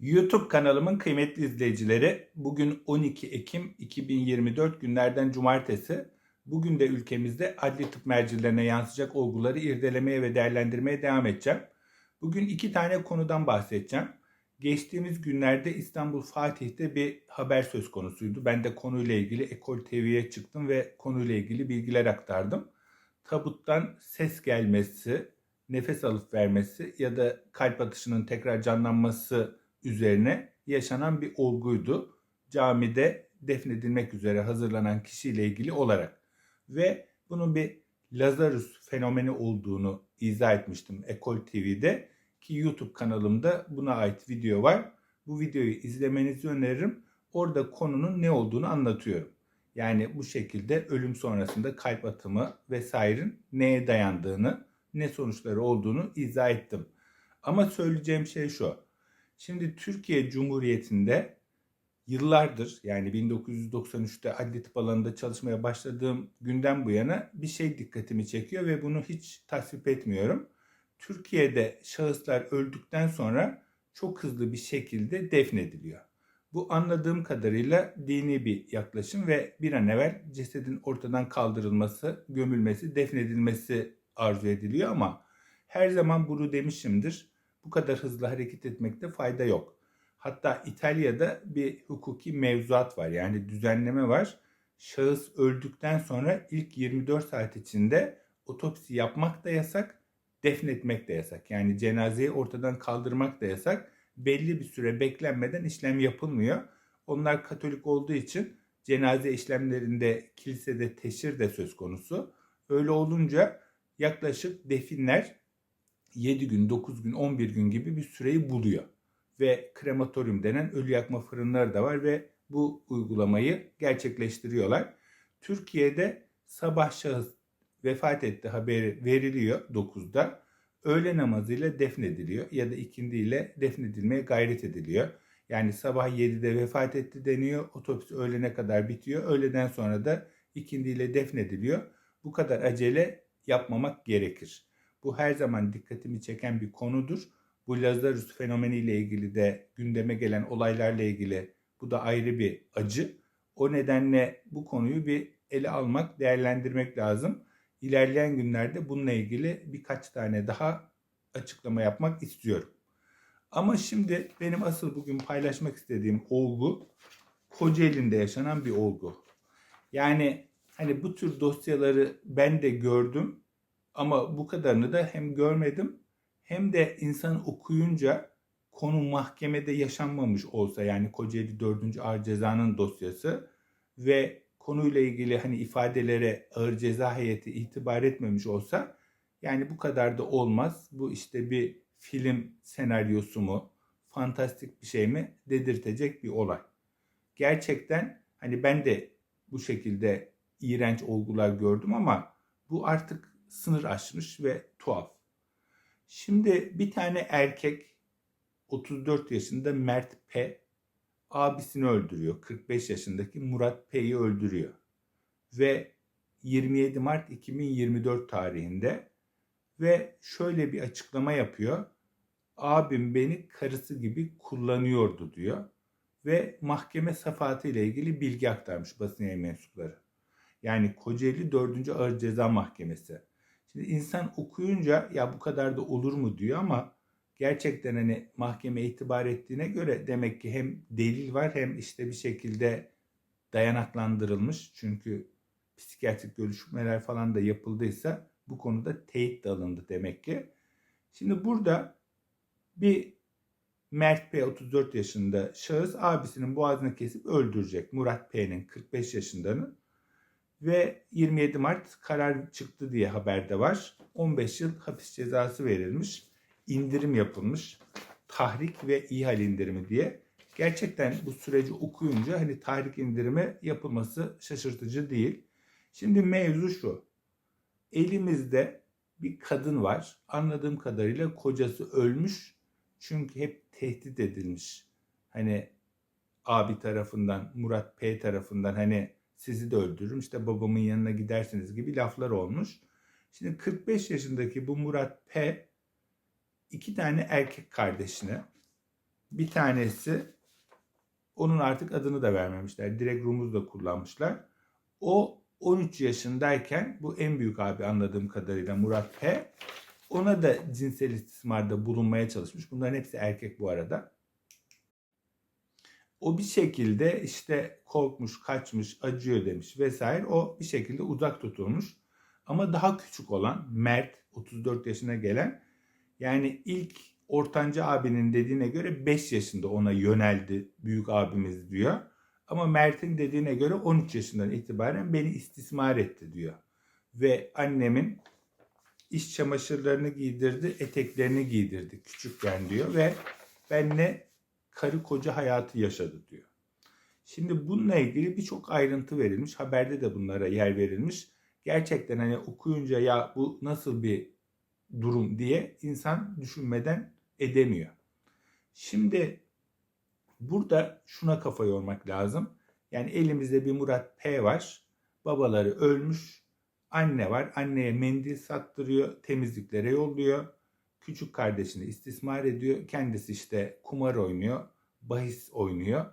YouTube kanalımın kıymetli izleyicileri, bugün 12 Ekim 2024 günlerden cumartesi. Bugün de ülkemizde adli tıp mercilerine yansıyacak olguları irdelemeye ve değerlendirmeye devam edeceğim. Bugün iki tane konudan bahsedeceğim. Geçtiğimiz günlerde İstanbul Fatih'te bir haber söz konusuydu. Ben de konuyla ilgili Ekol TV'ye çıktım ve konuyla ilgili bilgiler aktardım. Tabuttan ses gelmesi, nefes alıp vermesi ya da kalp atışının tekrar canlanması üzerine yaşanan bir olguydu. Camide defnedilmek üzere hazırlanan kişiyle ilgili olarak. Ve bunun bir Lazarus fenomeni olduğunu izah etmiştim Ekol TV'de ki YouTube kanalımda buna ait video var. Bu videoyu izlemenizi öneririm. Orada konunun ne olduğunu anlatıyorum. Yani bu şekilde ölüm sonrasında kalp atımı vesairenin neye dayandığını, ne sonuçları olduğunu izah ettim. Ama söyleyeceğim şey şu. Şimdi Türkiye Cumhuriyeti'nde yıllardır yani 1993'te adli tıp alanında çalışmaya başladığım günden bu yana bir şey dikkatimi çekiyor ve bunu hiç tasvip etmiyorum. Türkiye'de şahıslar öldükten sonra çok hızlı bir şekilde defnediliyor. Bu anladığım kadarıyla dini bir yaklaşım ve bir an evvel cesedin ortadan kaldırılması, gömülmesi, defnedilmesi arzu ediliyor ama her zaman bunu demişimdir. Bu kadar hızlı hareket etmekte fayda yok. Hatta İtalya'da bir hukuki mevzuat var yani düzenleme var. Şahıs öldükten sonra ilk 24 saat içinde otopsi yapmak da yasak, defnetmek de yasak. Yani cenazeyi ortadan kaldırmak da yasak. Belli bir süre beklenmeden işlem yapılmıyor. Onlar Katolik olduğu için cenaze işlemlerinde kilisede teşhir de söz konusu. Öyle olunca yaklaşık definler 7 gün, 9 gün, 11 gün gibi bir süreyi buluyor. Ve krematoryum denen ölü yakma fırınları da var ve bu uygulamayı gerçekleştiriyorlar. Türkiye'de sabah şahıs vefat etti haberi veriliyor 9'da. Öğle namazıyla defnediliyor ya da ikindiyle defnedilmeye gayret ediliyor. Yani sabah 7'de vefat etti deniyor. Otopsi öğlene kadar bitiyor. Öğleden sonra da ikindiyle defnediliyor. Bu kadar acele yapmamak gerekir. Bu her zaman dikkatimi çeken bir konudur. Bu Lazarus fenomeniyle ilgili de gündeme gelen olaylarla ilgili bu da ayrı bir acı. O nedenle bu konuyu bir ele almak, değerlendirmek lazım. İlerleyen günlerde bununla ilgili birkaç tane daha açıklama yapmak istiyorum. Ama şimdi benim asıl bugün paylaşmak istediğim olgu Kocaeli'nde yaşanan bir olgu. Yani hani bu tür dosyaları ben de gördüm ama bu kadarını da hem görmedim hem de insan okuyunca konu mahkemede yaşanmamış olsa yani Kocaeli 4. Ağır Ceza'nın dosyası ve konuyla ilgili hani ifadelere ağır ceza heyeti itibar etmemiş olsa yani bu kadar da olmaz. Bu işte bir film senaryosu mu, fantastik bir şey mi dedirtecek bir olay. Gerçekten hani ben de bu şekilde iğrenç olgular gördüm ama bu artık sınır aşmış ve tuhaf. Şimdi bir tane erkek 34 yaşında Mert P abisini öldürüyor. 45 yaşındaki Murat P'yi öldürüyor. Ve 27 Mart 2024 tarihinde ve şöyle bir açıklama yapıyor. Abim beni karısı gibi kullanıyordu diyor. Ve mahkeme safatı ile ilgili bilgi aktarmış basın yayın mensupları. Yani Kocaeli 4. Ağır Ceza Mahkemesi. Şimdi insan okuyunca ya bu kadar da olur mu diyor ama gerçekten hani mahkeme itibar ettiğine göre demek ki hem delil var hem işte bir şekilde dayanaklandırılmış. Çünkü psikiyatrik görüşmeler falan da yapıldıysa bu konuda teyit de alındı demek ki. Şimdi burada bir Mert P 34 yaşında şahıs abisinin boğazını kesip öldürecek. Murat P'nin 45 yaşındanın ve 27 Mart karar çıktı diye haberde var. 15 yıl hapis cezası verilmiş. indirim yapılmış. Tahrik ve ihal indirimi diye. Gerçekten bu süreci okuyunca hani tahrik indirimi yapılması şaşırtıcı değil. Şimdi mevzu şu. Elimizde bir kadın var. Anladığım kadarıyla kocası ölmüş. Çünkü hep tehdit edilmiş. Hani abi tarafından, Murat P tarafından hani sizi de öldürürüm işte babamın yanına gidersiniz gibi laflar olmuş. Şimdi 45 yaşındaki bu Murat P iki tane erkek kardeşine Bir tanesi onun artık adını da vermemişler. Direkt rumuz da kullanmışlar. O 13 yaşındayken bu en büyük abi anladığım kadarıyla Murat P. Ona da cinsel istismarda bulunmaya çalışmış. Bunların hepsi erkek bu arada. O bir şekilde işte korkmuş, kaçmış, acıyor demiş vesaire. O bir şekilde uzak tutulmuş. Ama daha küçük olan Mert 34 yaşına gelen yani ilk ortanca abinin dediğine göre 5 yaşında ona yöneldi büyük abimiz diyor. Ama Mert'in dediğine göre 13 yaşından itibaren beni istismar etti diyor. Ve annemin iş çamaşırlarını giydirdi, eteklerini giydirdi küçükken diyor ve benle karı koca hayatı yaşadı diyor. Şimdi bununla ilgili birçok ayrıntı verilmiş. Haberde de bunlara yer verilmiş. Gerçekten hani okuyunca ya bu nasıl bir durum diye insan düşünmeden edemiyor. Şimdi burada şuna kafa yormak lazım. Yani elimizde bir Murat P var. Babaları ölmüş. Anne var. Anneye mendil sattırıyor. Temizliklere yolluyor. Küçük kardeşini istismar ediyor. Kendisi işte kumar oynuyor. Bahis oynuyor.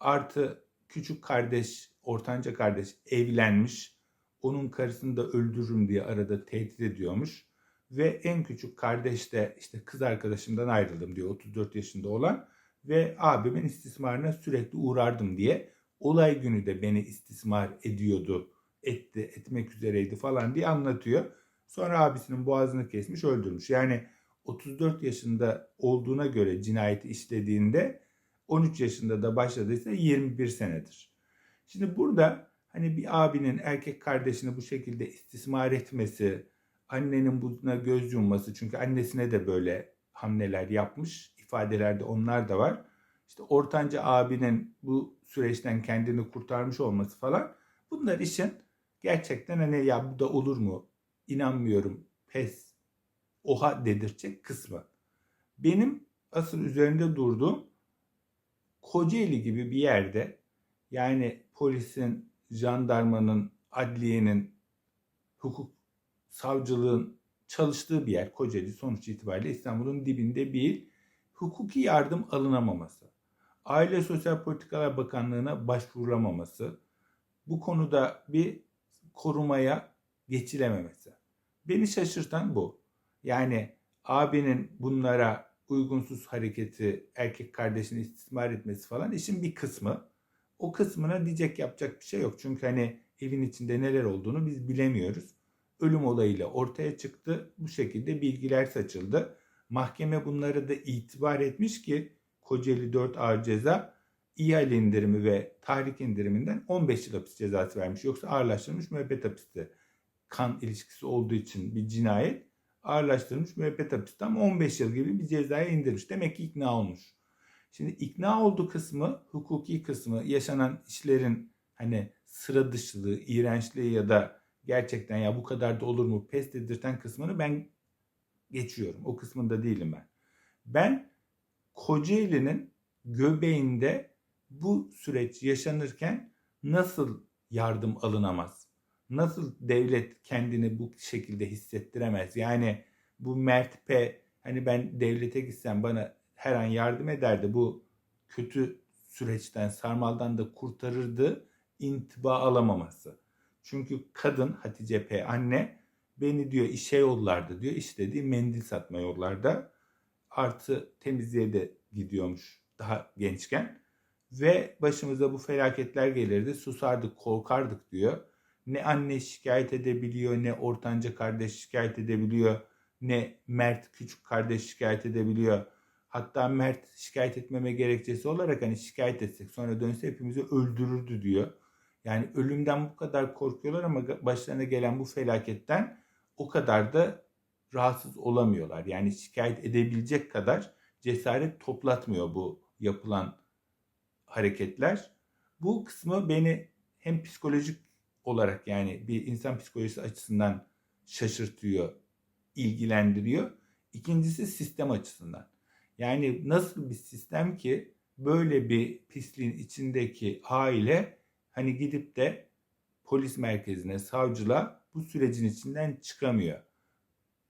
Artı küçük kardeş, ortanca kardeş evlenmiş. Onun karısını da öldürürüm diye arada tehdit ediyormuş. Ve en küçük kardeş de işte kız arkadaşımdan ayrıldım diyor 34 yaşında olan. Ve abimin istismarına sürekli uğrardım diye olay günü de beni istismar ediyordu, etti, etmek üzereydi falan diye anlatıyor. Sonra abisinin boğazını kesmiş, öldürmüş. Yani 34 yaşında olduğuna göre cinayeti işlediğinde 13 yaşında da başladıysa 21 senedir. Şimdi burada hani bir abinin erkek kardeşini bu şekilde istismar etmesi, annenin buna göz yumması çünkü annesine de böyle hamleler yapmış ifadelerde onlar da var. İşte ortanca abinin bu süreçten kendini kurtarmış olması falan bunlar işin gerçekten hani ya bu da olur mu inanmıyorum pes oha dedirtecek kısmı. Benim asıl üzerinde durduğum Kocaeli gibi bir yerde yani polisin, jandarmanın, adliyenin, hukuk, savcılığın çalıştığı bir yer Kocaeli sonuç itibariyle İstanbul'un dibinde bir hukuki yardım alınamaması, Aile Sosyal Politikalar Bakanlığı'na başvurulamaması, bu konuda bir korumaya geçilememesi. Beni şaşırtan bu. Yani abinin bunlara uygunsuz hareketi, erkek kardeşini istismar etmesi falan işin bir kısmı. O kısmına diyecek yapacak bir şey yok. Çünkü hani evin içinde neler olduğunu biz bilemiyoruz. Ölüm olayıyla ortaya çıktı. Bu şekilde bilgiler saçıldı. Mahkeme bunları da itibar etmiş ki Kocaeli 4 ağır ceza ihale indirimi ve tahrik indiriminden 15 yıl hapis cezası vermiş. Yoksa ağırlaştırılmış müebbet hapiste kan ilişkisi olduğu için bir cinayet ağırlaştırılmış müebbet hapiste ama 15 yıl gibi bir cezaya indirmiş. Demek ki ikna olmuş. Şimdi ikna olduğu kısmı, hukuki kısmı, yaşanan işlerin hani sıra dışılığı, iğrençliği ya da gerçekten ya bu kadar da olur mu pes dedirten kısmını ben geçiyorum. O kısmında değilim ben. Ben Kocaeli'nin göbeğinde bu süreç yaşanırken nasıl yardım alınamaz? Nasıl devlet kendini bu şekilde hissettiremez? Yani bu Mert P hani ben devlete gitsem bana her an yardım ederdi. Bu kötü süreçten, sarmaldan da kurtarırdı intiba alamaması. Çünkü kadın Hatice P anne beni diyor işe yollardı diyor. İş mendil satma yollarda. Artı temizliğe de gidiyormuş daha gençken. Ve başımıza bu felaketler gelirdi. Susardık, korkardık diyor. Ne anne şikayet edebiliyor, ne ortanca kardeş şikayet edebiliyor, ne Mert küçük kardeş şikayet edebiliyor. Hatta Mert şikayet etmeme gerekçesi olarak hani şikayet etsek sonra dönse hepimizi öldürürdü diyor. Yani ölümden bu kadar korkuyorlar ama başlarına gelen bu felaketten o kadar da rahatsız olamıyorlar. Yani şikayet edebilecek kadar cesaret toplatmıyor bu yapılan hareketler. Bu kısmı beni hem psikolojik olarak yani bir insan psikolojisi açısından şaşırtıyor, ilgilendiriyor. İkincisi sistem açısından. Yani nasıl bir sistem ki böyle bir pisliğin içindeki aile hani gidip de polis merkezine, savcılığa bu sürecin içinden çıkamıyor.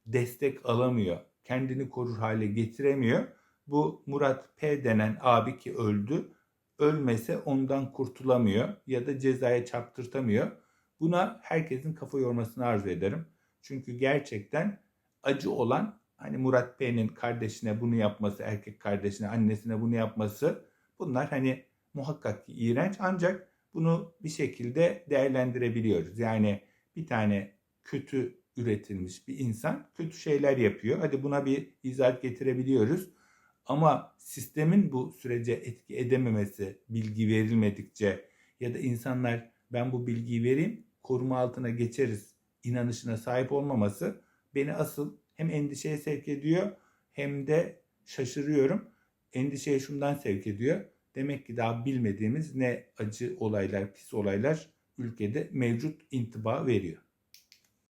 Destek alamıyor. Kendini korur hale getiremiyor. bu Murat P denen abi ki öldü. Ölmese ondan kurtulamıyor ya da cezaya çarptırtamıyor. Buna herkesin kafa yormasını arzu ederim. Çünkü gerçekten acı olan hani Murat Bey'in kardeşine bunu yapması, erkek kardeşine, annesine bunu yapması bunlar hani muhakkak ki iğrenç ancak bunu bir şekilde değerlendirebiliyoruz. Yani bir tane kötü üretilmiş bir insan kötü şeyler yapıyor. Hadi buna bir izahat getirebiliyoruz. Ama sistemin bu sürece etki edememesi, bilgi verilmedikçe ya da insanlar ben bu bilgiyi vereyim, koruma altına geçeriz inanışına sahip olmaması beni asıl hem endişeye sevk ediyor hem de şaşırıyorum. Endişeye şundan sevk ediyor. Demek ki daha bilmediğimiz ne acı olaylar, pis olaylar ülkede mevcut intiba veriyor.